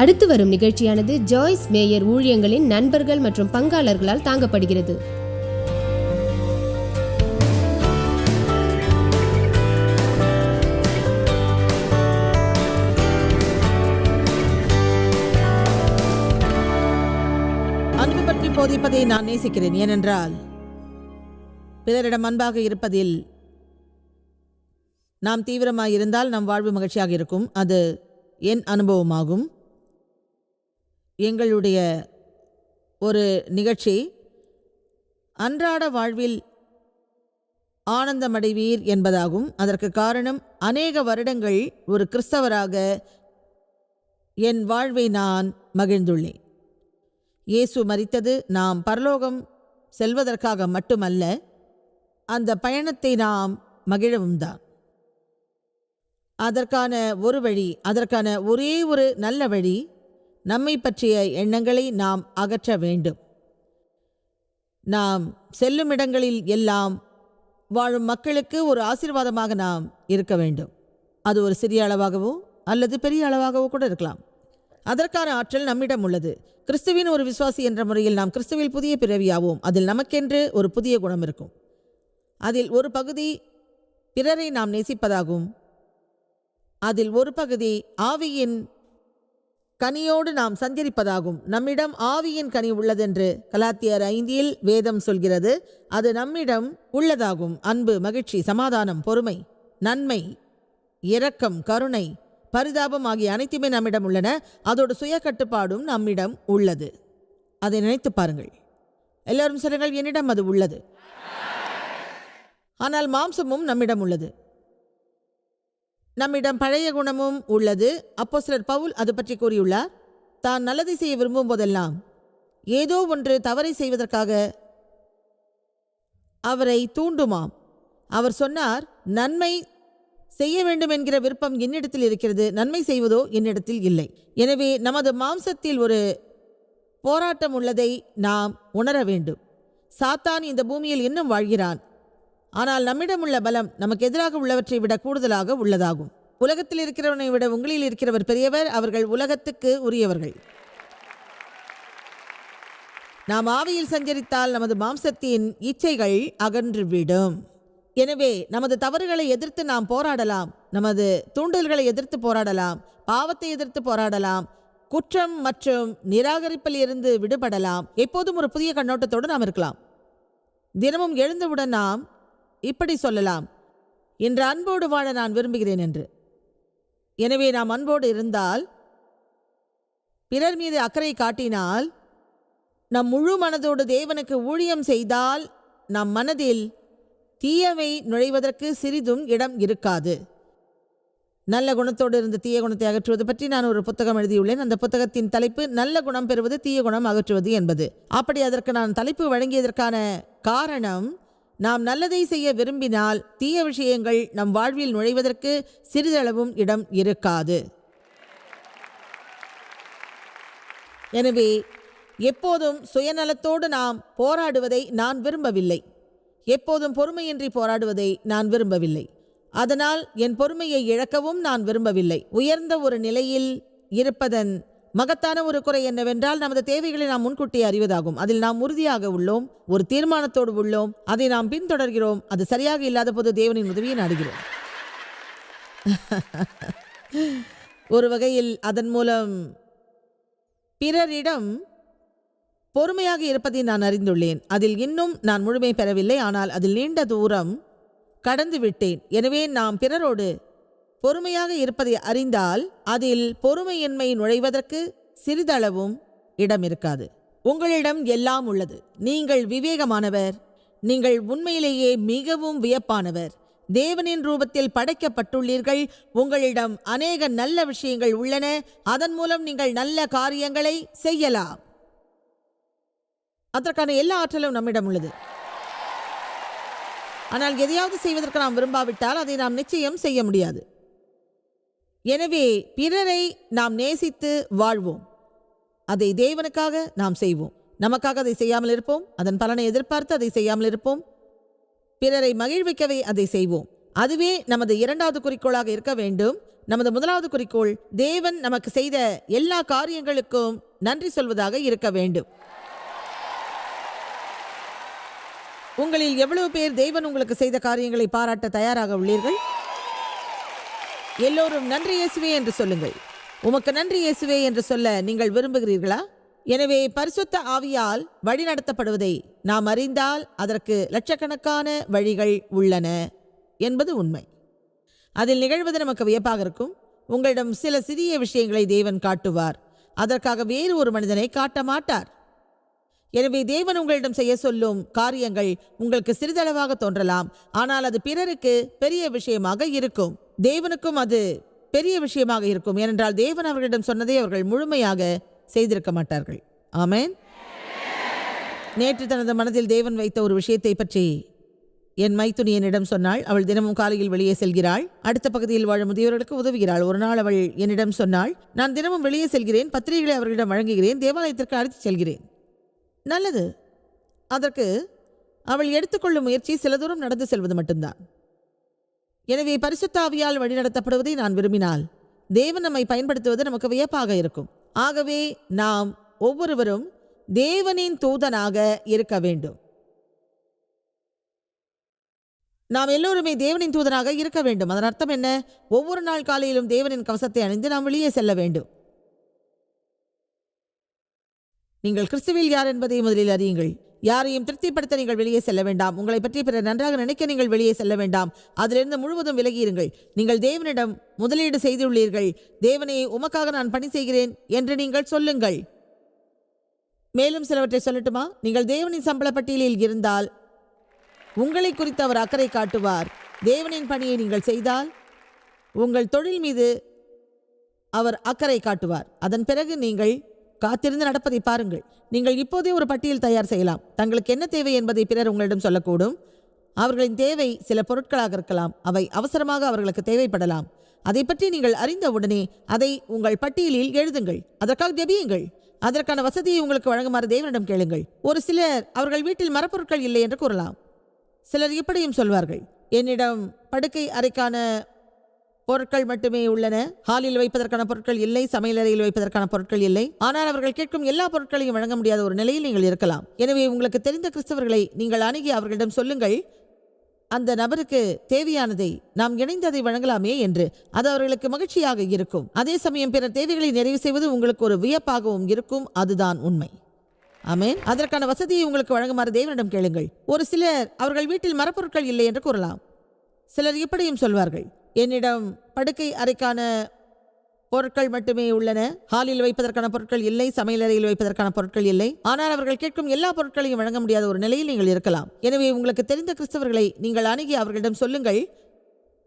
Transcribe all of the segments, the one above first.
அடுத்து வரும் நிகழ்ச்சியானது ஜாய்ஸ் மேயர் ஊழியங்களின் நண்பர்கள் மற்றும் பங்காளர்களால் தாங்கப்படுகிறது. அன்பு பற்றி போதிப்பதை நான் நேசிக்கிறேன். ஏனென்றால் பிறரிடம் அன்பாக இருப்பதில் நாம் தீவிரமாக இருந்தால் நம் வாழ்வு மகிழ்ச்சியாக இருக்கும். அது என் அனுபவமாகும். எங்களுடைய ஒரு நிகழ்ச்சி. அன்றாட வாழ்வில் ஆனந்தமடைவீர் என்பதாகும். அதற்கு காரணம் அநேக வருடங்கள் ஒரு கிறிஸ்தவராக என் வாழ்வை நான் மகிழ்ந்துள்ளேன். இயேசு மறித்தது நாம் பரலோகம் செல்வதற்காக மட்டுமல்ல அந்த பயணத்தை நாம் மகிழவும் தான். அதற்கான ஒரு வழி அதற்கான ஒரே ஒரு நல்ல வழி நம்மை பற்றிய எண்ணங்களை நாம் அகற்ற வேண்டும். நாம் செல்லும் இடங்களில் எல்லாம் வாழும் மக்களுக்கு ஒரு ஆசீர்வாதமாக நாம் இருக்க வேண்டும். அது ஒரு சிறிய அளவாகவோ அல்லது பெரிய அளவாகவோ கூட இருக்கலாம். அதற்கான ஆற்றல் நம்மிடம் உள்ளது. கிறிஸ்துவின் ஒரு விசுவாசி என்ற முறையில் நாம் கிறிஸ்துவில் புதிய பிறவியாவோம். அதில் நமக்கென்று ஒரு புதிய குணம் இருக்கும். அதில் ஒரு பகுதி பிறரை நாம் நேசிப்பதாகும். அதில் ஒரு பகுதி ஆவியின் கனியோடு நாம் சஞ்சரிப்பதாகும். நம்மிடம் ஆவியின் கனி உள்ளதென்று கலாத்தியர் ஐந்தில் வேதம் சொல்கிறது. அது நம்மிடம் உள்ளதாகும். அன்பு மகிழ்ச்சி சமாதானம் பொறுமை நன்மை இரக்கம் கருணை பரிதாபம் ஆகிய அனைத்துமே நம்மிடம் உள்ளன. அதோட சுய கட்டுப்பாடும் நம்மிடம் உள்ளது. அதை நினைத்து பாருங்கள். எல்லாரும் சொல்லுங்கள் என்னிடம் அது உள்ளது. ஆனால் மாம்சமும் நம்மிடம் உள்ளது. நம்மிடம் பழைய குணமும் உள்ளது. அப்போ சிலர் பவுல் அது பற்றி கூறியுள்ளார். தான் நல்லதை செய்ய விரும்பும் போதெல்லாம் ஏதோ ஒன்று தவறை செய்வதற்காக அவரை தூண்டுமாம். அவர் சொன்னார் நன்மை செய்ய வேண்டும் என்கிற விருப்பம் என்னிடத்தில் இருக்கிறது. நன்மை செய்வதோ என்னிடத்தில் இல்லை. எனவே நமது மாம்சத்தில் ஒரு போராட்டம் உள்ளதை நாம் உணர வேண்டும். சாத்தான் இந்த பூமியில் இன்னும் வாழ்கிறான். ஆனால் நம்மிடம் உள்ள பலம் நமக்கு எதிராக உள்ளவற்றை விட கூடுதலாக உள்ளதாகும். உலகத்தில் இருக்கிறவனை விட உங்களில் இருக்கிறவர் பெரியவர் அவர்கள் உலகத்துக்கு உரியவர்கள். நாம் ஆவியில் சஞ்சரித்தால் நமது மாம்சத்தின் இச்சைகள் அகன்றுவிடும். எனவே நமது தவறுகளை எதிர்த்து நாம் போராடலாம். நமது தூண்டல்களை எதிர்த்து போராடலாம். பாவத்தை எதிர்த்து போராடலாம். குற்றம் மற்றும் நிராகரிப்பில் இருந்து விடுபடலாம். எப்போதும் ஒரு புதிய கண்ணோட்டத்தோடு நாம் இருக்கலாம். தினமும் எழுந்தவுடன் நாம் இப்படி சொல்லலாம். இன்று அன்போடு வாழ நான் விரும்புகிறேன் என்று. எனவே நாம் அன்போடு இருந்தால் பிறர் மீது அக்கறை காட்டினால் நம் முழு மனதோடு தேவனுக்கு ஊழியம் செய்தால் நம் மனதில் தீயவை நுழைவதற்கு சிறிதும் இடம் இருக்காது. நல்ல குணத்தோடு இருந்த தீய குணத்தை அகற்றுவது பற்றி நான் ஒரு புத்தகம் எழுதியுள்ளேன். அந்த புத்தகத்தின் தலைப்பு நல்ல குணம் பெறுவது தீய குணம் அகற்றுவது என்பது. அப்படி அதற்கு நான் தலைப்பு வழங்கியதற்கான காரணம் நாம் நல்லதை செய்ய விரும்பினால் தீய விஷயங்கள் நம் வாழ்வில் நுழைவதற்கு சிறிதளவும் இடம் இருக்காது. எனவே எப்போதும் சுயநலத்தோடு நாம் போராடுவதை நான் விரும்பவில்லை. எப்போதும் பொறுமையின்றி போராடுவதை நான் விரும்பவில்லை. அதனால் என் பொறுமையை இழக்கவும் நான் விரும்பவில்லை. உயர்ந்த ஒரு நிலையில் இருப்பதன் மகத்தான ஒரு குறை என்னவென்றால் நமது தேவைகளை நாம் முன்கூட்டி அறிவதாகும். அதில் நாம் உறுதியாக உள்ளோம் ஒரு தீர்மானத்தோடு உள்ளோம் அதை நாம் பின்தொடர்கிறோம் அது சரியாக இல்லாத போது தேவனின் உதவியை நாடுகிறோம். ஒரு வகையில் அதன் மூலம் பிறரிடம் பொறுமையாக இருப்பதை நான் அறிந்துள்ளேன். அதில் இன்னும் நான் முழுமை பெறவில்லை ஆனால் அதில் நீண்ட தூரம் கடந்து விட்டேன். எனவே நாம் பிறரோடு பொறுமையாக இருப்பதை அறிந்தால் அதில் பொறுமையின்மை நுழைவதற்கு சிறிதளவும் இடம் இருக்காது. உங்களிடம் எல்லாம் உள்ளது. நீங்கள் விவேகமானவர். நீங்கள் உண்மையிலேயே மிகவும் வியப்பானவர். தேவனின் ரூபத்தில் படைக்கப்பட்டுள்ளீர்கள். உங்களிடம் அநேக நல்ல விஷயங்கள் உள்ளன. அதன் மூலம் நீங்கள் நல்ல காரியங்களை செய்யலாம். அதற்கான எல்லா ஆற்றலும் நம்மிடம் உள்ளது. ஆனால் எதையாவது செய்வதற்கு நாம் விரும்பாவிட்டால் அதை நாம் நிச்சயம் செய்ய முடியாது. எனவே பிறரை நாம் நேசித்து வாழ்வோம். அதை தேவனுக்காக நாம் செய்வோம். நமக்காக அதை செய்யாமல் இருப்போம். அதன் பலனை எதிர்பார்த்து அதை செய்யாமல் இருப்போம். பிறரை மகிழ்விக்கவே அதை செய்வோம். அதுவே நமது இரண்டாவது குறிக்கோளாக இருக்க வேண்டும். நமது முதலாவது குறிக்கோள் தேவன் நமக்கு செய்த எல்லா காரியங்களுக்கும் நன்றி சொல்வதாக இருக்க வேண்டும். உங்களில் எவ்வளவு பேர் தேவன் உங்களுக்கு செய்த காரியங்களை பாராட்ட தயாராக உள்ளீர்கள்? எல்லோரும் நன்றி இயேசுவே என்று சொல்லுங்கள். உமக்கு நன்றி இயேசுவே என்று சொல்ல நீங்கள் விரும்புகிறீர்களா? எனவே பரிசுத்த ஆவியால் வழிநடத்தப்படுவதை நாம் அறிந்தால் அதற்கு லட்சக்கணக்கான வழிகள் உள்ளன என்பது உண்மை. அதில் நிகழ்வது நமக்கு வியப்பாக இருக்கும். உங்களிடம் சில சிறிய விஷயங்களை தேவன் காட்டுவார். அதற்காக வேறு ஒரு மனிதனை காட்ட மாட்டார். எனவே தேவன் உங்களிடம் செய்ய சொல்லும் காரியங்கள் உங்களுக்கு சிறிதளவாக தோன்றலாம். ஆனால் அது பிறருக்கு பெரிய விஷயமாக இருக்கும். தேவனுக்கும் அது பெரிய விஷயமாக இருக்கும். ஏனென்றால் தேவன் அவர்களிடம் சொன்னதை அவர்கள் முழுமையாக செய்திருக்க மாட்டார்கள். ஆமேன். நேற்று தனது மனதில் தேவன் வைத்த ஒரு விஷயத்தை பற்றி என் மைத்துனி என்னிடம் சொன்னாள். அவள் தினமும் காலையில் வெளியே செல்கிறாள். அடுத்த பகுதியில் வாழும் முதியவர்களுக்கு உதவுகிறாள். ஒரு நாள் அவள் என்னிடம் சொன்னாள் நான் தினமும் வெளியே செல்கிறேன் பத்திரிகைகளை அவர்களிடம் வழங்குகிறேன் தேவாலயத்திற்கு அழைத்து செல்கிறேன். நல்லது. அதற்கு அவள் எடுத்துக்கொள்ளும் முயற்சி சில தூரம் நடந்து செல்வது மட்டும்தான். எனவே பரிசுத்தாவியால் வழிநடத்தப்படுவதை நான் விரும்பினால் தேவன் நம்மை பயன்படுத்துவது நமக்கு வியப்பாக இருக்கும். ஆகவே நாம் ஒவ்வொருவரும் தேவனின் தூதனாக இருக்க வேண்டும். நாம் எல்லோருமே தேவனின் தூதனாக இருக்க வேண்டும். அதன் அர்த்தம் என்ன? ஒவ்வொரு நாள் காலையிலும் தேவனின் கவசத்தை அணிந்து நாம் வெளியே செல்ல வேண்டும். நீங்கள் கிறிஸ்துவில் யார் என்பதை முதலில் அறியுங்கள். யாரையும் திருப்திப்படுத்த நீங்கள் வெளியே செல்ல வேண்டாம். உங்களை பற்றி பிறர் நன்றாக நினைக்க நீங்கள் வெளியே செல்ல வேண்டாம். அதிலிருந்து முழுவதும் விலகியிருங்கள். நீங்கள் தேவனிடம் முதலீடு செய்துள்ளீர்கள். தேவனே உமக்காக நான் பணி செய்கிறேன் என்று நீங்கள் சொல்லுங்கள். மேலும் சிலவற்றை சொல்லட்டுமா? நீங்கள் தேவனின் சம்பள பட்டியலில் இருந்தால் உங்களை குறித்து அவர் அக்கறை காட்டுவார். தேவனின் பணியை நீங்கள் செய்தால் உங்கள் தொழில் மீது அவர் அக்கறை காட்டுவார். அதன் பிறகு நீங்கள் காத்திருந்து நடப்பதை பாருங்கள். நீங்கள் இப்போதே ஒரு பட்டியல் தயார் செய்யலாம். தங்களுக்கு என்ன தேவை என்பதை பிறர் உங்களிடம் சொல்லக்கூடும். அவர்களின் தேவை சில பொருட்களாக இருக்கலாம். அவை அவசரமாக அவர்களுக்கு தேவைப்படலாம். அதை பற்றி நீங்கள் அறிந்தவுடனே அதை உங்கள் பட்டியலில் எழுதுங்கள். அதற்காக ஜெபியுங்கள். அதற்கான வசதியை உங்களுக்கு வழங்குமாறு தேவனிடம் கேளுங்கள். ஒரு சிலர் அவர்கள் வீட்டில் மரப்பொருட்கள் இல்லை என்று கூறலாம். சிலர் இப்படியும் சொல்வார்கள். என்னிடம் படுக்கை அறைக்கான பொருட்கள் மட்டுமே உள்ளன. ஹாலில் வைப்பதற்கான பொருட்கள் இல்லை சமையலறையில் வைப்பதற்கான பொருட்கள் இல்லை. ஆனால் அவர்கள் கேட்கும் எல்லா பொருட்களையும் வழங்க முடியாத ஒரு நிலையில் நீங்கள் இருக்கலாம். எனவே உங்களுக்கு தெரிந்த கிறிஸ்தவர்களை நீங்கள் அணுகி அவர்களிடம் சொல்லுங்கள் அந்த நபருக்கு தேவையானதை நாம் இணைந்து அதை வழங்கலாமே என்று. அது அவர்களுக்கு மகிழ்ச்சியாக இருக்கும். அதே சமயம் பிற தேவைகளை நிறைவு செய்வது உங்களுக்கு ஒரு வியப்பாகவும் இருக்கும். அதுதான் உண்மை. ஆமேன். அதற்கான வசதியை உங்களுக்கு வழங்குமாறு தேவனிடம் கேளுங்கள். ஒரு சிலர் அவர்கள் வீட்டில் மரப்பொருட்கள் இல்லை என்று கூறலாம். சிலர் இப்படியும் சொல்வார்கள். என்னிடம் படுக்கை அறைக்கான பொருட்கள் மட்டுமே உள்ளன. ஹாலில் வைப்பதற்கான பொருட்கள் இல்லை சமையலறையில் வைப்பதற்கான பொருட்கள் இல்லை. ஆனால் அவர்கள் கேட்கும் எல்லா பொருட்களையும் வழங்க முடியாத ஒரு நிலையில் நீங்கள் இருக்கலாம். எனவே உங்களுக்கு தெரிந்த கிறிஸ்தவர்களை நீங்கள் அணுகி அவர்களிடம் சொல்லுங்கள்.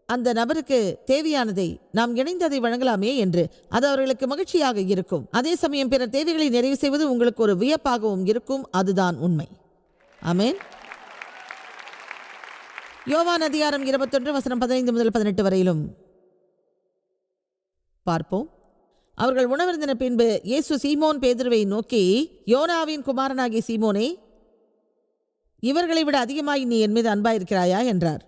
அந்த நபருக்கு தேவையானதை நாம் இணைந்து அதை வழங்கலாமே என்று. அது அவர்களுக்கு மகிழ்ச்சியாக இருக்கும். அதே சமயம் பிற தேவைகளை நிறைவு செய்வது உங்களுக்கு ஒரு வியப்பாகவும் இருக்கும். அதுதான் உண்மை. ஆமென். யோவான் அதிகாரம் இருபத்தொன்று வசனம் பதினைந்து முதல் பதினெட்டு வரையிலும். பார்ப்போம். அவர்கள் உணவருந்தின பின்பு இயேசு சீமோன் பேதுருவை நோக்கி யோனாவின் குமாரனாகிய சீமோனே இவர்களை விட அதிகமாய் நீ என் மீது அன்பாயிருக்கிறாயா? என்றார்.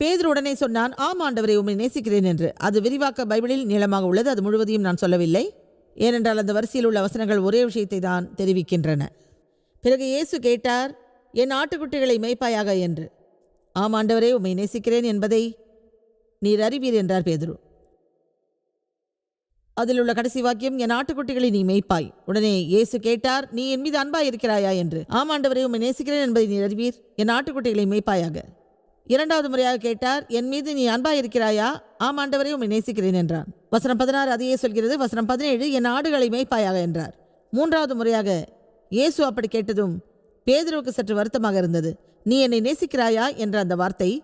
பேதுரு உடனே சொன்னான் ஆம் ஆண்டவரை உம்மை நேசிக்கிறேன் என்று. அது விரிவாக்க பைபிளில் நீளமாக உள்ளது அது முழுவதையும் நான் சொல்லவில்லை. ஏனென்றால் அந்த வரிசையில் உள்ள வசனங்கள் ஒரே விஷயத்தை தான் தெரிவிக்கின்றன. பிறகு இயேசு கேட்டார் என் ஆட்டுக்குட்டிகளை மேய்ப்பாயாக? என்று. ஆம் ஆண்டவரே உம்மை நேசிக்கிறேன் என்பதை நீர் அறிவீர் என்றார் பேதுரு. அதில் உள்ள கடைசி வாக்கியம் என் ஆட்டுக்குட்டிகளை நீ மேய்ப்பாய். உடனே இயேசு கேட்டார் நீ என் மீது அன்பாய் இருக்கிறாயா என்று. ஆம் ஆண்டவரை உம்மை நேசிக்கிறேன் என்பதை நீர் அறிவீர். என் ஆட்டுக்குட்டிகளை மேய்ப்பாயாக. இரண்டாவது முறையாக கேட்டார் என் மீது நீ அன்பாய் இருக்கிறாயா? ஆம் ஆண்டவரே உம்மை நேசிக்கிறேன் என்றான். வசனம் பதினாறு அதையே சொல்கிறது வசனம் பதினேழு என் ஆடுகளை மேய்ப்பாயாக என்றார். மூன்றாவது முறையாக இயேசு அப்படி கேட்டதும் பேதுருவுக்கு சற்று வருத்தமாக இருந்தது. நீ என்னை நேசிக்கிறாயா? என்ற அந்த வார்த்தை.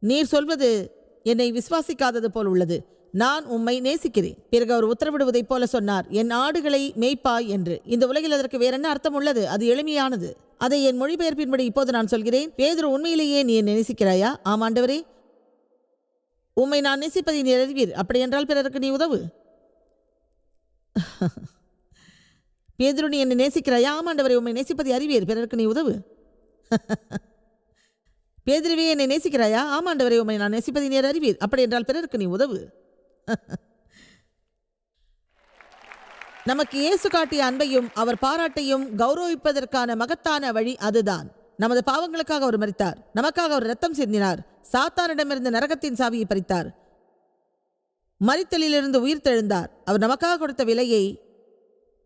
நீர் சொல்வது என்னை விசுவாசிக்காதது போல் உள்ளது. நான் உம்மை நேசிக்கிறேன். பிறகு அவர் உத்தரவிடுவதைப் போல சொன்னார். என் ஆடுகளை மேய்ப்பாய் என்று. இந்த உலகில் அதற்கு வேற என்ன அர்த்தம் உள்ளது? அது எளிமையானது. அதை என் மொழிபெயர்ப்பின்படி இப்போது நான் சொல்கிறேன். பேதுரு உண்மையிலேயே நீ என்னை நேசிக்கிறாயா? ஆம் ஆண்டவரே. உம்மை நான் நேசிப்பதை நீ அறிவீர். அப்படியென்றால் பிறருக்கு நீ உதவு. பேதுரு நீ என்னை நேசிக்கிறாயா? ஆமாண்டவரை உம்மை நேசிப்பதை அறிவீர். பிறருக்கு நீ உதவு. பேதிருவே என்னை நேசிக்கிறாயா? ஆமாண்டவரை உம்மை நான் நேசிப்பதை நேர் அறிவீர். அப்படி என்றால் பிறருக்கு நீ உதவு. நமக்கு இயேசு காட்டிய அன்பையும் அவர் பாராட்டையும் கௌரவிப்பதற்கான மகத்தான வழி அதுதான். நமது பாவங்களுக்காக அவர் மறித்தார் நமக்காக அவர் ரத்தம் சிந்தினார். சாத்தானிடமிருந்து நரகத்தின் சாவியை பறித்தார். மறித்தலிலிருந்து உயிர் தெழுந்தார். அவர் நமக்காக கொடுத்த விலையை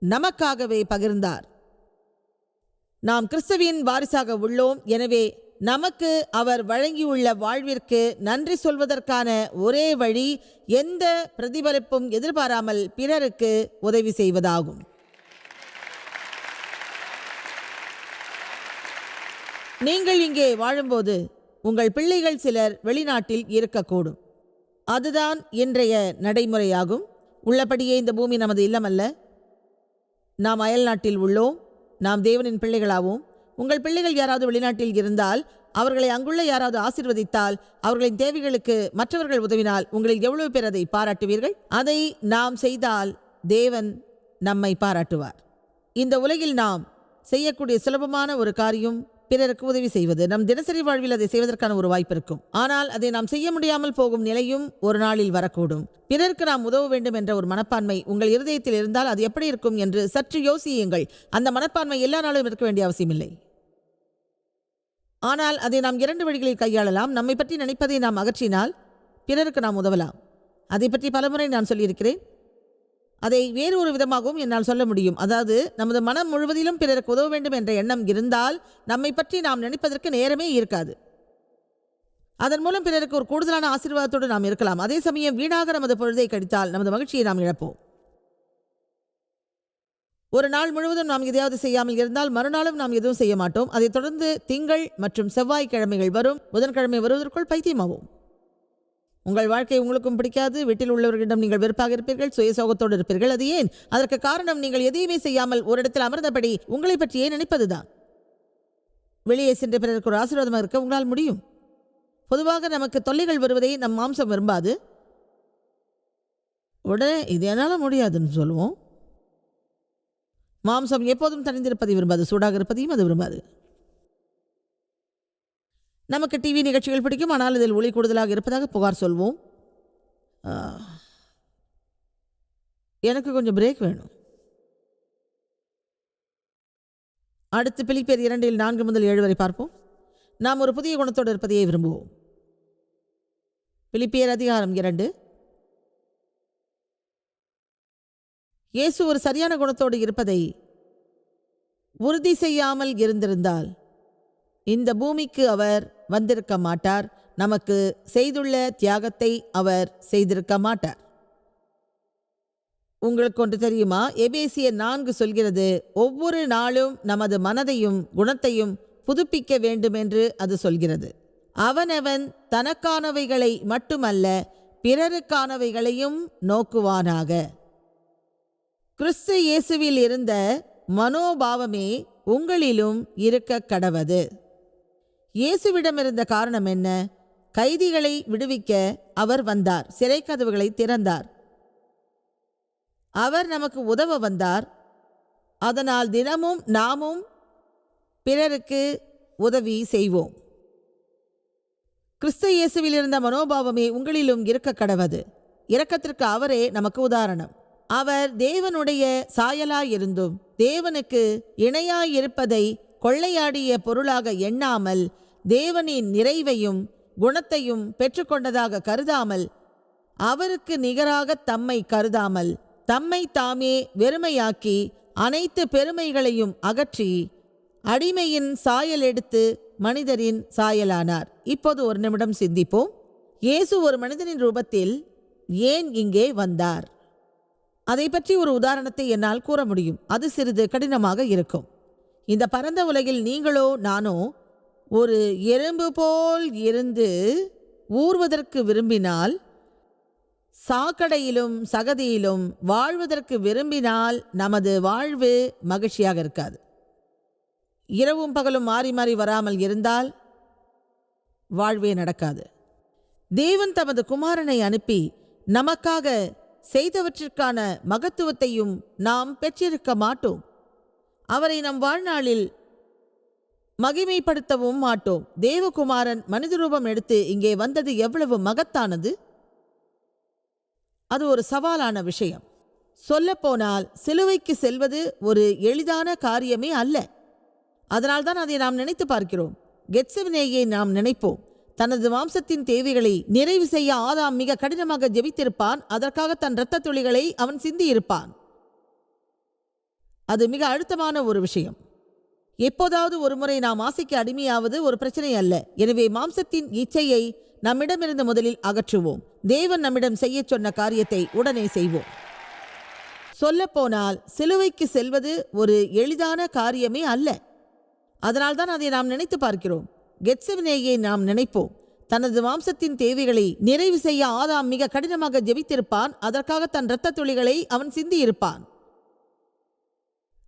நமக்காகவே பகிர்ந்தார். நாம் கிறிஸ்துவின் வாரிசாக உள்ளோம். எனவே நமக்கு அவர் வழங்கியுள்ள வாழ்விற்கு நன்றி சொல்வதற்கான ஒரே வழி எந்த பிரதிபலிப்பும் எதிர்பாராமல் பிறருக்கு உதவி செய்வதாகும். நீங்கள் இங்கே வாழும்போது உங்கள் பிள்ளைகள் சிலர் வெளிநாட்டில் இருக்கக்கூடும். அதுதான் இன்றைய நடைமுறையாகும். உள்ளபடியே இந்த பூமி நமது இல்லமல்ல நாம் அயல்நாட்டில் உள்ளோம். நாம் தேவனின் பிள்ளைகளாகவும் உங்கள் பிள்ளைகள் யாராவது வெளிநாட்டில் இருந்தால் அவர்களை அங்குள்ள யாராவது ஆசிர்வதித்தால் அவர்களின் தேவைகளுக்கு மற்றவர்கள் உதவினால் உங்களில் எவ்வளவு பேர் அதை பாராட்டுவீர்கள்? அதை நாம் செய்தால் தேவன் நம்மை பாராட்டுவார். இந்த உலகில் நாம் செய்யக்கூடிய சுலபமான ஒரு காரியம் பிறருக்கு உதவி செய்வது. நம் தினசரி வாழ்வில் அதை செய்வதற்கான ஒரு வாய்ப்பு இருக்கும். ஆனால் அதை நாம் செய்ய முடியாமல் போகும் நிலையும் ஒரு நாளில் வரக்கூடும். பிறருக்கு நாம் உதவ வேண்டும் என்ற ஒரு மனப்பான்மை உங்கள் இருதயத்தில் இருந்தால் அது எப்படி இருக்கும் என்று சற்று யோசியுங்கள். அந்த மனப்பான்மை எல்லா நாளும் இருக்க வேண்டிய அவசியமில்லை. ஆனால் அதை நாம் இரண்டு வழிகளில் கையாளலாம். நம்மை பற்றி நினைப்பதை நாம் அகற்றினால் பிறருக்கு நாம் உதவலாம். அதை பற்றி பலமுறை நான் சொல்லியிருக்கிறேன். அதை வேறு ஒரு விதமாகவும் என்னால் சொல்ல முடியும். அதாவது நமது மனம் முழுவதிலும் பிறருக்கு உதவ வேண்டும் என்ற எண்ணம் இருந்தால் நம்மை பற்றி நாம் நினைப்பதற்கு நேரமே இருக்காது. அதன் மூலம் பிறருக்கு ஒரு கூடுதலான ஆசீர்வாதத்தோடு நாம் இருக்கலாம். அதே சமயம் வீணாக நமது பொழுதை கடித்தால் நமது மகிழ்ச்சியை நாம் இழப்போம். ஒரு நாள் முழுவதும் நாம் எதையாவது செய்யாமல் இருந்தால் மறுநாளும் நாம் எதுவும் செய்ய மாட்டோம். அதைத் தொடர்ந்து திங்கள் மற்றும் செவ்வாய்க்கிழமைகள் வரும். புதன்கிழமை வருவதற்குள் பைத்தியமாவோம். உங்கள் வாழ்க்கை உங்களுக்கும் பிடிக்காது. வீட்டில் உள்ளவர்களிடம் நீங்கள் வெறுப்பாக இருப்பீர்கள். சுய சோகத்தோடு இருப்பீர்கள். அது ஏன்? அதற்கு காரணம் நீங்கள் எதையுமே செய்யாமல் ஒரு இடத்தில் அமர்ந்தபடி உங்களை பற்றியே நினைப்பதுதான். வெளியே சென்ற பிறருக்கு ஒரு ஆசீர்வாதமாக இருக்க உங்களால் முடியும். பொதுவாக நமக்கு தொல்லைகள் வருவதை நம் மாம்சம் விரும்பாது. உடனே இது என்னால் முடியாதுன்னு சொல்லுவோம். மாம்சம் எப்போதும் தனிந்திருப்பதை விரும்பாது. சூடாக இருப்பதையும் அது விரும்பாது. நமக்கு டிவி நிகழ்ச்சிகள் பிடிக்கும் ஆனால் இதில் ஒளி கூடுதலாக இருப்பதாக புகார் சொல்வோம். எனக்கு கொஞ்சம் பிரேக் வேணும். அடுத்து பிலிப்பேர் இரண்டில் நான்கு முதல் ஏழு வரை பார்ப்போம். நாம் ஒரு புதிய குணத்தோடு இருப்பதையே விரும்புவோம். பிலிப்பியர் அதிகாரம் இரண்டு. இயேசு ஒரு சரியான குணத்தோடு இருப்பதை உறுதி செய்யாமல் இருந்திருந்தால் இந்த பூமிக்கு அவர் வந்திருக்க மாட்டார். நமக்கு செய்துள்ள தியாகத்தை அவர் செய்திருக்க மாட்டார். உங்களுக்கு ஒன்று தெரியுமா? எபேசிய நான்கு சொல்கிறது ஒவ்வொரு நாளும் நமது மனதையும் குணத்தையும் புதுப்பிக்க வேண்டும் என்று அது சொல்கிறது. அவனவன் தனக்கானவைகளை மட்டுமல்ல பிறருக்கானவைகளையும் நோக்குவானாக. கிறிஸ்து இயேசுவில் இருந்த மனோபாவமே உங்களிலும் இருக்க கடவது. இயேசுவிடம் இருந்த காரணம் என்ன? கைதிகளை விடுவிக்க அவர் வந்தார். சிறை கதவுகளை திறந்தார். அவர் நமக்கு உதவ வந்தார். அதனால் தினமும் நாமும் பிறருக்கு உதவி செய்வோம். கிறிஸ்த இயேசுவில் இருந்த மனோபாவமே உங்களிலும் இருக்க கடவது. இரக்கத்திற்கு அவரே நமக்கு உதாரணம். அவர் தேவனுடைய சாயலாயிருந்தும் தேவனுக்கு இணையாயிருப்பதை கொள்ளையாடிய பொருளாக எண்ணாமல் தேவனின் நிறைவையும் குணத்தையும் பெற்றுக்கொண்டதாக கருதாமல் அவருக்கு நிகராக தம்மை கருதாமல் தம்மை தாமே வெறுமையாக்கி அனைத்து பெருமைகளையும் அகற்றி அடிமையின் சாயல் எடுத்து மனிதரின் சாயலானார். இப்போது ஒரு நிமிடம் சிந்திப்போம். இயேசு ஒரு மனிதனின் ரூபத்தில் ஏன் இங்கே வந்தார்? அதை பற்றி ஒரு உதாரணத்தை என்னால் கூற முடியும். அது சிறிது கடினமாக இருக்கும். இந்த பரந்த உலகில் நீங்களோ நானோ ஒரு எறும்பு போல் இருந்து ஊர்வதற்கு விரும்பினால் சாக்கடையிலும் சகதியிலும் வாழ்வதற்கு விரும்பினால் நமது வாழ்வு மகிழ்ச்சியாக இருக்காது. இரவும் பகலும் மாறி மாறி வராமல் இருந்தால் வாழ்வே நடக்காது. தேவன் தமது குமாரனை அனுப்பி நமக்காக செய்தவற்றிற்கான மகத்துவத்தையும் நாம் பெற்றிருக்க மாட்டோம். அவரை நம் வாழ்நாளில் மகிமைப்படுத்தவும் மாட்டோம். தேவகுமாரன் மனித ரூபம் எடுத்து இங்கே வந்தது எவ்வளவு மகத்தானது? அது ஒரு சவாலான விஷயம். சொல்லப்போனால் சிலுவைக்கு செல்வது ஒரு எளிதான காரியமே அல்ல. அதனால்தான் அதை நாம் நினைத்து பார்க்கிறோம். கெட்சவினேயை நாம் நினைப்போம். தனது மாம்சத்தின் தேவைகளை நிறைவு செய்ய ஆதாம் மிக கடினமாக ஜெபித்திருப்பான். அதற்காக தன் இரத்த துளிகளை அவன் சிந்தியிருப்பான். அது மிக அழுத்தமான ஒரு விஷயம். எப்போதாவது ஒருமுறை நாம் ஆசைக்கு அடிமையாவது ஒரு பிரச்சனை அல்ல. எனவே மாம்சத்தின் இச்சையை நம்மிடமிருந்து முதலில் அகற்றுவோம். தேவன் நம்மிடம் செய்யச் சொன்ன காரியத்தை உடனே செய்வோம். சொல்லப்போனால் சிலுவைக்கு செல்வது ஒரு எளிதான காரியமே அல்ல. அதனால்தான் அதை நாம் நினைத்து பார்க்கிறோம். கெட்சவினேயை நாம் நினைப்போம். தனது மாம்சத்தின் தேவைகளை நிறைவு செய்ய ஆதாம் மிக கடினமாக ஜெபித்திருப்பான். அதற்காக தன் இரத்த துளிகளை அவன் சிந்தியிருப்பான்.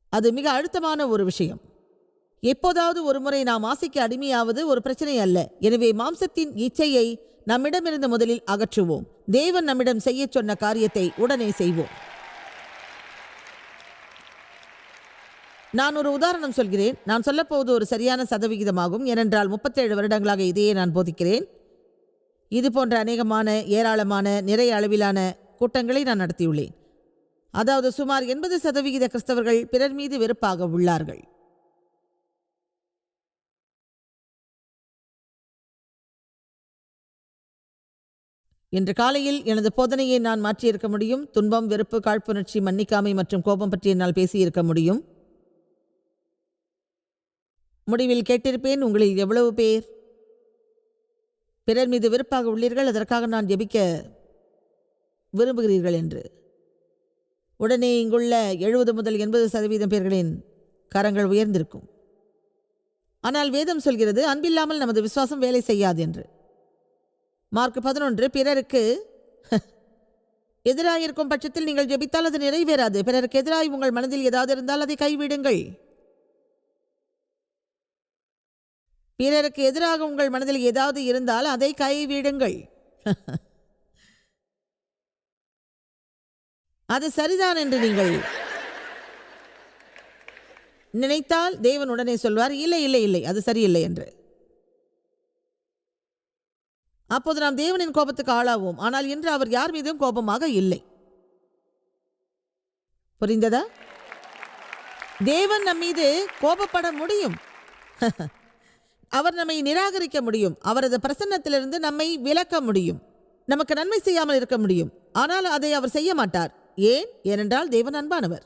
அது மிக அழுத்தமான ஒரு விஷயம். எப்போதாவது ஒருமுறை நாம் ஆசைக்கு அடிமையாவது ஒரு பிரச்சனை அல்ல. எனவே மாம்சத்தின் இச்சையை நம்மிடமிருந்து முதலில் அகற்றுவோம். தேவன் நம்மிடம் செய்யச் சொன்ன காரியத்தை உடனே செய்வோம். நான் ஒரு உதாரணம் சொல்கிறேன். நான் சொல்லப்போவது ஒரு சரியான சதவிகிதமாகும். ஏனென்றால் முப்பத்தேழு வருடங்களாக இதையே நான் போதிக்கிறேன். இது போன்ற அநேகமான ஏராளமான நிறைய அளவிலான கூட்டங்களை நான் நடத்தியுள்ளேன். அதாவது சுமார் எண்பது சதவிகித கிறிஸ்தவர்கள் பிறர் மீது வெறுப்பாக உள்ளார்கள். இன்று காலையில் எனது போதனையை நான் மாற்றியிருக்க முடியும். துன்பம் வெறுப்பு காழ்ப்புணர்ச்சி மன்னிக்காமை மற்றும் கோபம் பற்றி என்னால் பேசியிருக்க முடியும். முடிவில் கேட்டிருப்பேன். உங்களில் எவ்வளவு பேர்? பிறர் மீது வெறுப்பாக உள்ளீர்கள். அதற்காக நான் ஜெபிக்க விரும்புகிறீர்கள் என்று. உடனே இங்குள்ள எழுபது முதல் எண்பது சதவீதம் பேர்களின் கரங்கள் உயர்ந்திருக்கும். ஆனால் வேதம் சொல்கிறது அன்பில்லாமல் நமது விசுவாசம் வேலை செய்யாது என்று. மார்க் பதினொன்று பிறருக்கு. எதிராயிருக்கும் பட்சத்தில் நீங்கள் ஜெபித்தால் அது நிறைவேறாது. பிறருக்கு எதிராய் உங்கள் மனதில் ஏதாவது இருந்தால் அதை கைவிடுங்கள். பிறருக்கு எதிராக உங்கள் மனதில் ஏதாவது இருந்தால் அதை கைவிடுங்கள். அது சரிதான் என்று நீங்கள் நினைத்தால் தேவன் உடனே சொல்வார் இல்லை இல்லை இல்லை அது சரியில்லை என்று. அப்போது நாம் தேவனின் கோபத்துக்கு ஆளாவோம். ஆனால் இன்று அவர் யார் மீதும் கோபமாக இல்லை. புரிந்ததா? தேவன் நம் மீது கோபப்பட முடியும். அவர் நம்மை நிராகரிக்க முடியும். அவரது பிரசன்னத்திலிருந்து நம்மை விலக்க முடியும். நமக்கு நன்மை செய்யாமல் இருக்க முடியும். ஆனால் அதை அவர் செய்ய மாட்டார். ஏன்? ஏனென்றால் தேவன் அன்பானவர்.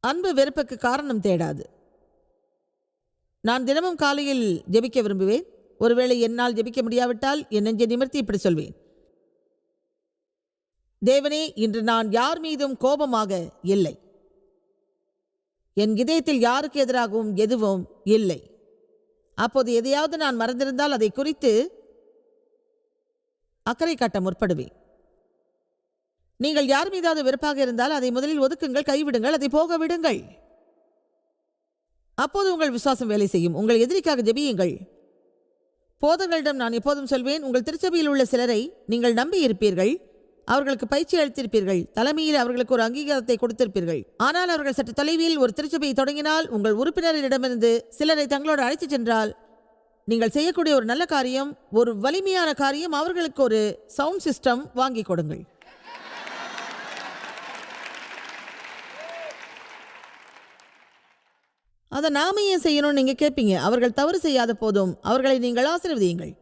அன்பு வெறுப்புக்கு காரணம் தேடாது. நான் தினமும் காலையில் ஜெபிக்க விரும்புவேன். ஒருவேளை என்னால் ஜெபிக்க முடியாவிட்டால் என் நெஞ்சை நிமிர்த்தி இப்படி சொல்வேன். தேவனே இன்று நான் யார் மீதும் கோபமாக இல்லை. என் இதயத்தில் யாருக்கு எதிராகவும் எதுவும் இல்லை. அப்போது எதையாவது நான் மறந்திருந்தால் அதை குறித்து அக்கறை காட்ட முற்படுவேன். நீங்கள் யார் மீதாவது வெறுப்பாக இருந்தால் அதை முதலில் ஒதுக்குங்கள் கைவிடுங்கள் அதை போக விடுங்கள் அப்போது உங்கள் விசுவாசம் வேலை செய்யும். உங்கள் எதிரிக்காக ஜெபியுங்கள். போதங்களிடம் நான் எப்போதும் சொல்வேன் உங்கள் திருச்சபையில் உள்ள சிலரை நீங்கள் நம்பி இருப்பீர்கள். அவர்களுக்கு பயிற்சி அளித்திருப்பீர்கள். தலைமையில் அவர்களுக்கு ஒரு அங்கீகாரத்தை கொடுத்திருப்பீர்கள். ஆனால் அவர்கள் சற்று தொலைவில் ஒரு திருச்சபையை தொடங்கினால் உங்கள் உறுப்பினரிடமிருந்து சிலரை தங்களோடு அழைத்துச் சென்றால் நீங்கள் செய்யக்கூடிய ஒரு நல்ல காரியம் ஒரு வலிமையான காரியம் அவர்களுக்கு ஒரு சவுண்ட் சிஸ்டம் வாங்கி கொடுங்கள். அதை நாம ஏன் செய்யணும்னு நீங்கள் கேட்பீங்க. அவர்கள் தவறு செய்யாத போதும் அவர்களை நீங்கள் ஆசீர்வதியுங்கள்.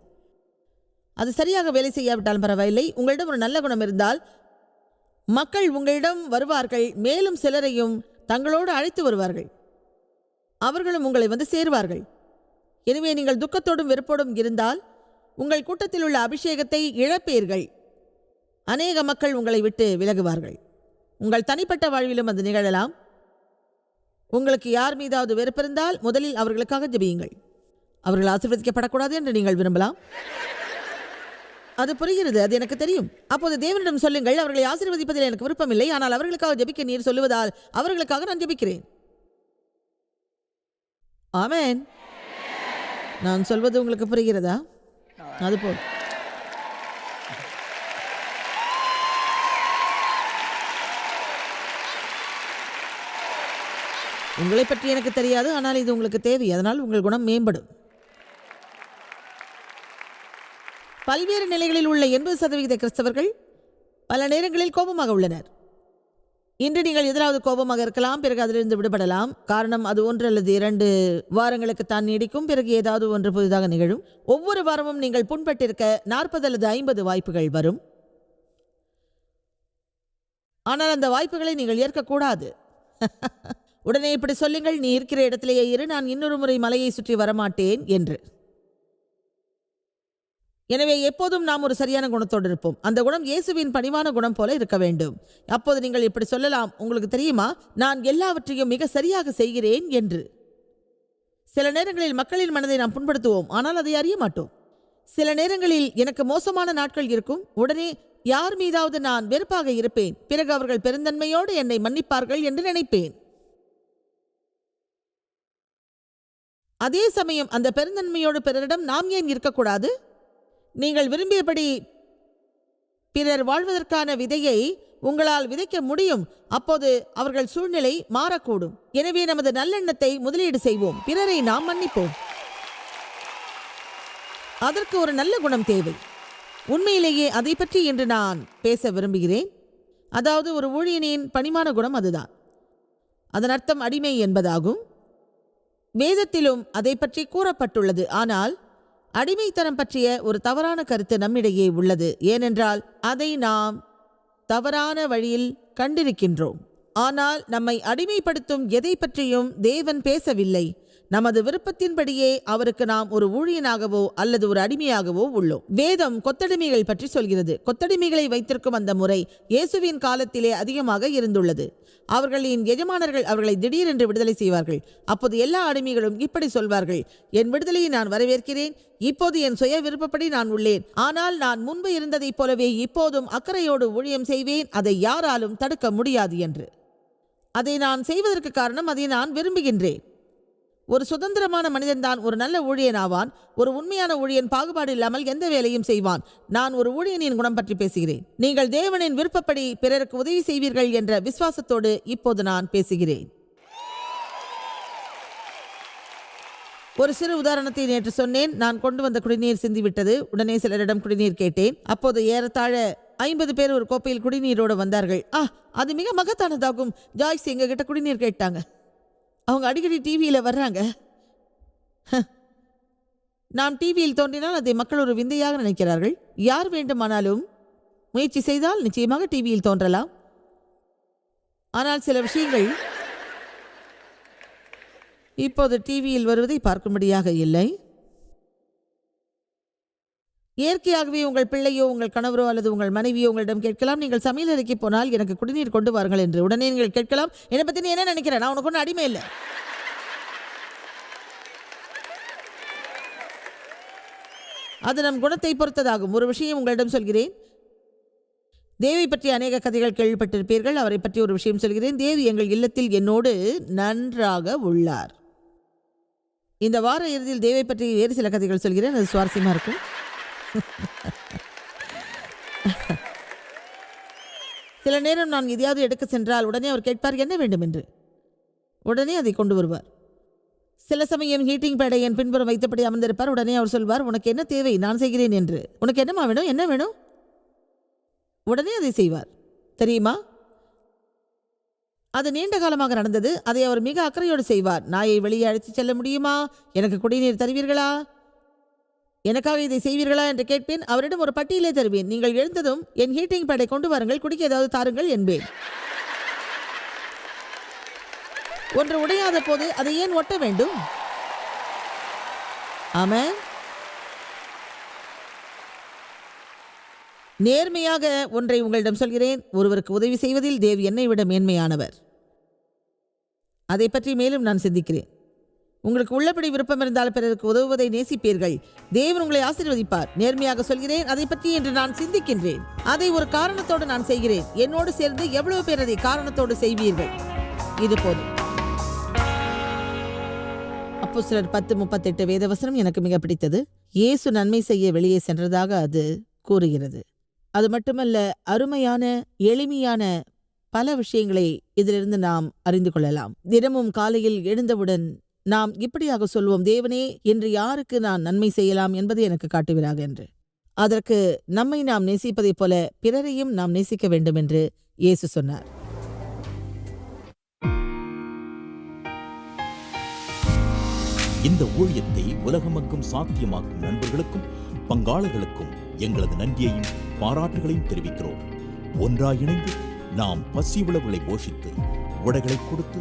அது சரியாக வேலை செய்யாவிட்டாலும் பரவாயில்லை. உங்களிடம் ஒரு நல்ல குணம் இருந்தால் மக்கள் உங்களிடம் வருவார்கள். மேலும் சிலரையும் தங்களோடு அழைத்து வருவார்கள். அவர்களும் உங்களை வந்து சேருவார்கள். எனவே நீங்கள் துக்கத்தோடும் வெறுப்போடும் இருந்தால் உங்கள் கூட்டத்தில் உள்ள அபிஷேகத்தை இழப்பீர்கள். அநேக மக்கள் உங்களை விட்டு விலகுவார்கள். உங்கள் தனிப்பட்ட வாழ்விலும் அது நிகழலாம். உங்களுக்கு யார் மீதாவது வெறுப்பிருந்தால் முதலில் அவர்களுக்காக ஜெபியுங்கள். அவர்கள் ஆசீர்வதிக்கப்படக்கூடாது என்று நீங்கள் விரும்பலாம். அது புரிகிறது அது எனக்கு தெரியும். அப்போது தேவனிடம் சொல்லுங்கள் அவர்களை ஆசீர்வதிப்பதில் எனக்கு விருப்பமில்லை ஆனால் அவர்களுக்காக ஜெபிக்க நீர் சொல்லுவதால் அவர்களுக்காக நான் ஜெபிக்கிறேன். ஆமேன். நான் சொல்வது உங்களுக்கு புரிகிறதா? அது போ உங்களை பற்றி எனக்கு தெரியாது ஆனால் இது உங்களுக்கு தேவை. அதனால் உங்கள் குணம் மேம்படும். பல்வேறு நிலைகளில் உள்ள எண்பது சதவிகித கிறிஸ்தவர்கள் பல நேரங்களில் கோபமாக உள்ளனர். இன்று நீங்கள் எதிராவது கோபமாக இருக்கலாம் பிறகு அதிலிருந்து விடுபடலாம். காரணம் அது ஒன்று அல்லது இரண்டு வாரங்களுக்கு தான் நீடிக்கும் பிறகு ஏதாவது ஒன்று புதிதாக நிகழும். ஒவ்வொரு வாரமும் நீங்கள் புண்பட்டிருக்க நாற்பது அல்லது ஐம்பது வாய்ப்புகள் வரும். ஆனால் அந்த வாய்ப்புகளை நீங்கள் ஏற்கக்கூடாது. உடனே இப்படி சொல்லுங்கள் நீ இருக்கிற இடத்திலேயே இரு நான் இன்னொரு முறை மலையை சுற்றி வரமாட்டேன் என்று. எனவே எப்போதும் நாம் ஒரு சரியான குணத்தோடு இருப்போம். அந்த குணம் இயேசுவின் பணிவான குணம் போல இருக்க வேண்டும். அப்போது நீங்கள் இப்படி சொல்லலாம் உங்களுக்கு தெரியுமா? நான் எல்லாவற்றையும் மிக சரியாக செய்கிறேன் என்று. சில நேரங்களில் மக்களின் மனதை நாம் புண்படுத்துவோம் ஆனால் அதை அறிய மாட்டோம். சில நேரங்களில் எனக்கு மோசமான நாட்கள் இருக்கும். உடனே யார் மீதாவது நான் வெறுப்பாக இருப்பேன். பிறகு அவர்கள் பெருந்தன்மையோடு என்னை மன்னிப்பார்கள் என்று நினைப்பேன். அதே சமயம் அந்த பெருந்தன்மையோடு பிறரிடம் நாம் ஏன் இருக்கக்கூடாது? நீங்கள் விரும்பியபடி பிறர் வாழ்வதற்கான விதையை உங்களால் விதைக்க முடியும். அப்போது அவர்கள் சூழ்நிலை மாறக்கூடும். எனவே நமது நல்லெண்ணத்தை முதலீடு செய்வோம். பிறரை நாம் மன்னிப்போம். அதற்கு ஒரு நல்ல குணம் தேவை. உண்மையிலேயே அதை பற்றி இன்று நான் பேச விரும்புகிறேன். அதாவது ஒரு ஊழியனின் பணிமான குணம் அதுதான். அதன் அர்த்தம் அடிமை என்பதாகும். வேதத்திலும் அதை பற்றி கூறப்பட்டுள்ளது. ஆனால் அடிமைத்தனம் பற்றிய ஒரு தவறான கருத்து நம்மிடையே உள்ளது. ஏனென்றால் அதை நாம் தவறான வழியில் கண்டிருக்கின்றோம். ஆனால் நம்மை அடிமைப்படுத்தும் எதை பற்றியும் தேவன் பேசவில்லை. நமது விருப்பத்தின்படியே அவருக்கு நாம் ஒரு ஊழியனாகவோ அல்லது ஒரு அடிமையாகவோ உள்ளோம். வேதம் கொத்தடிமைகள் பற்றி சொல்கிறது. கொத்தடிமைகளை வைத்திருக்கும் அந்த முறை இயேசுவின் காலத்திலே அதிகமாக இருந்துள்ளது. அவர்களின் எஜமானர்கள் அவர்களை திடீரென்று விடுதலை செய்வார்கள். அப்போது எல்லா அடிமைகளும் இப்படி சொல்வார்கள். என் விடுதலையை நான் வரவேற்கிறேன். இப்போது என் சுய விருப்பப்படி நான் உள்ளேன். ஆனால் நான் முன்பு இருந்ததைப் போலவே இப்போதும் அக்கறையோடு ஊழியம் செய்வேன். அதை யாராலும் தடுக்க முடியாது என்று. அதை நான் செய்வதற்கு காரணம் அதை நான் விரும்புகின்றேன். ஒரு சுதந்திரமான மனிதன்தான் ஒரு நல்ல ஊழியன் ஆவான் ஒரு உண்மையான ஊழியன் பாகுபாடு இல்லாமல் எந்த வேலையும் செய்வான். நான் ஒரு ஊழியனின் குணம் பற்றி பேசுகிறேன். நீங்கள் தேவனின் விருப்பப்படி பிறருக்கு உதவி செய்வீர்கள் என்ற விசுவாசத்தோடு இப்போது நான் பேசுகிறேன். ஒரு சிறு உதாரணத்தை நேற்று சொன்னேன். நான் கொண்டு வந்த குடிநீர் சிந்திவிட்டது. உடனே சிலரிடம் குடிநீர் கேட்டேன். அப்போது ஏறத்தாழ ஐம்பது பேர் ஒரு கோப்பையில் குடிநீரோடு வந்தார்கள். ஆ அது மிக மகத்தானதாகும். ஜாய்ஸ் எங்ககிட்ட குடிநீர் கேட்டாங்க. அவங்க அடிக்கடி டிவியில் வர்றாங்க. ஹ. நாம் டிவியில் தோன்றினால் அதை மக்கள் ஒரு விந்தையாக நினைக்கிறார்கள். யார் வேண்டுமானாலும் முயற்சி செய்தால் நிச்சயமாக டிவியில் தோன்றலாம். ஆனால் சில விஷயங்கள் இப்போது டிவியில் வருவதை பார்க்கும்படியாக இல்லை. இயற்கையாகவே உங்கள் பிள்ளையோ உங்கள் கணவரோ அல்லது உங்கள் மனைவியோ உங்களிடம் கேட்கலாம். நீங்கள் சமையல் அறைக்கு போனால் எனக்கு குடிநீர் கொண்டு வாருங்கள் என்று உடனே நீங்கள் கேட்கலாம். என்னை பற்றி நீ என்ன நினைக்கிற? நான் உனக்கு ஒன்றும் அடிமை இல்லை. அது நம் குணத்தை பொறுத்ததாகும். ஒரு விஷயம் உங்களிடம் சொல்கிறேன். தேவி பற்றி அநேக கதைகள் கேள்விப்பட்டிருப்பீர்கள். அவரை பற்றி ஒரு விஷயம் சொல்கிறேன். தேவி எங்கள் இல்லத்தில் என்னோடு நன்றாக உள்ளார். இந்த வார இறுதியில் தேவை பற்றி வேறு சில கதைகள் சொல்கிறேன். அது சுவாரஸ்யமாக இருக்கும். சில நேரம் நான் எதையாவது எடுக்க சென்றால் உடனே அவர் கேட்பார் என்ன வேண்டும் என்று? உடனே அதை கொண்டு வருவார். சில சமயம் ஹீட்டிங் பேடை என் பின்புறம் வைத்தபடி அமர்ந்திருப்பார். உடனே அவர் சொல்வார் உனக்கு என்ன தேவை? நான் செய்கிறேன் என்று. உனக்கு என்னம்மா வேணும்? என்ன வேணும்? உடனே அதை செய்வார். தெரியுமா? அது நீண்ட காலமாக நடந்தது. அதை அவர் மிக அக்கறையோடு செய்வார். நாயை வெளியே அழைத்துச் செல்ல முடியுமா? எனக்கு குடிநீர் தருவீர்களா? எனக்காக இதை செய்வீர்களா என்று கேட்பேன். அவரிடம் ஒரு பட்டியலே தருவேன். நீங்கள் எழுந்ததும் என் ஹீட்டிங் பேடை கொண்டு வாருங்கள். குடிக்க ஏதாவது தாருங்கள் என்பேன். ஒன்று உடையாத போது அதை ஏன் ஒட்ட வேண்டும்? ஆமா நேர்மையாக ஒன்றை உங்களிடம் சொல்கிறேன். ஒருவருக்கு உதவி செய்வதில் தேவ் என்னை விட மேன்மையானவர். அதை பற்றி மேலும் நான் சிந்திக்கிறேன். உங்களுக்கு உள்ளபடி விருப்பம் இருந்தால் பிறருக்கு உதவுவதை நேசிப்பீர்கள். தேவன் உங்களை ஆசீர்வதிப்பார். நேர்மையாக சொல்கிறேன். அதை பற்றி என்று நான் சிந்திக்கின்றேன். அதை ஒரு காரணத்தோடு நான் செய்கிறேன். என்னோடு சேர்ந்து எவ்வளவு பேர் அதை காரணத்தோடு செய்வீர்கள்? இது போதும். அப்போ சிலர் பத்து முப்பத்தெட்டு வேதவசனம் எனக்கு மிக பிடித்தது. இயேசு நன்மை செய்ய வெளியே சென்றதாக அது கூறுகிறது. அது மட்டுமல்ல அருமையான எளிமையான பல விஷயங்களை இதிலிருந்து நாம் அறிந்து கொள்ளலாம். தினமும் காலையில் எழுந்தவுடன் நாம் இப்படியாக சொல்வோம் தேவனே என்று யாருக்கு நான் நன்மை செய்யலாம் என்பதை எனக்கு காட்டுவீராக என்று. அதற்கு நம்மை நாம் நேசிப்பதைப் போல பிறரையும் நாம் நேசிக்க வேண்டும் என்று இயேசு சொன்னார். இந்த ஊழியத்தை உலகமெங்கும் சாத்தியமாக்கும் நண்பர்களுக்கும் பங்காளர்களுக்கும் எங்களது நன்றியையும் பாராட்டுகளையும் தெரிவிக்கிறோம். ஒன்றாக இணைந்து நாம் பசி உழவுகளை போஷித்து உடைகளை கொடுத்து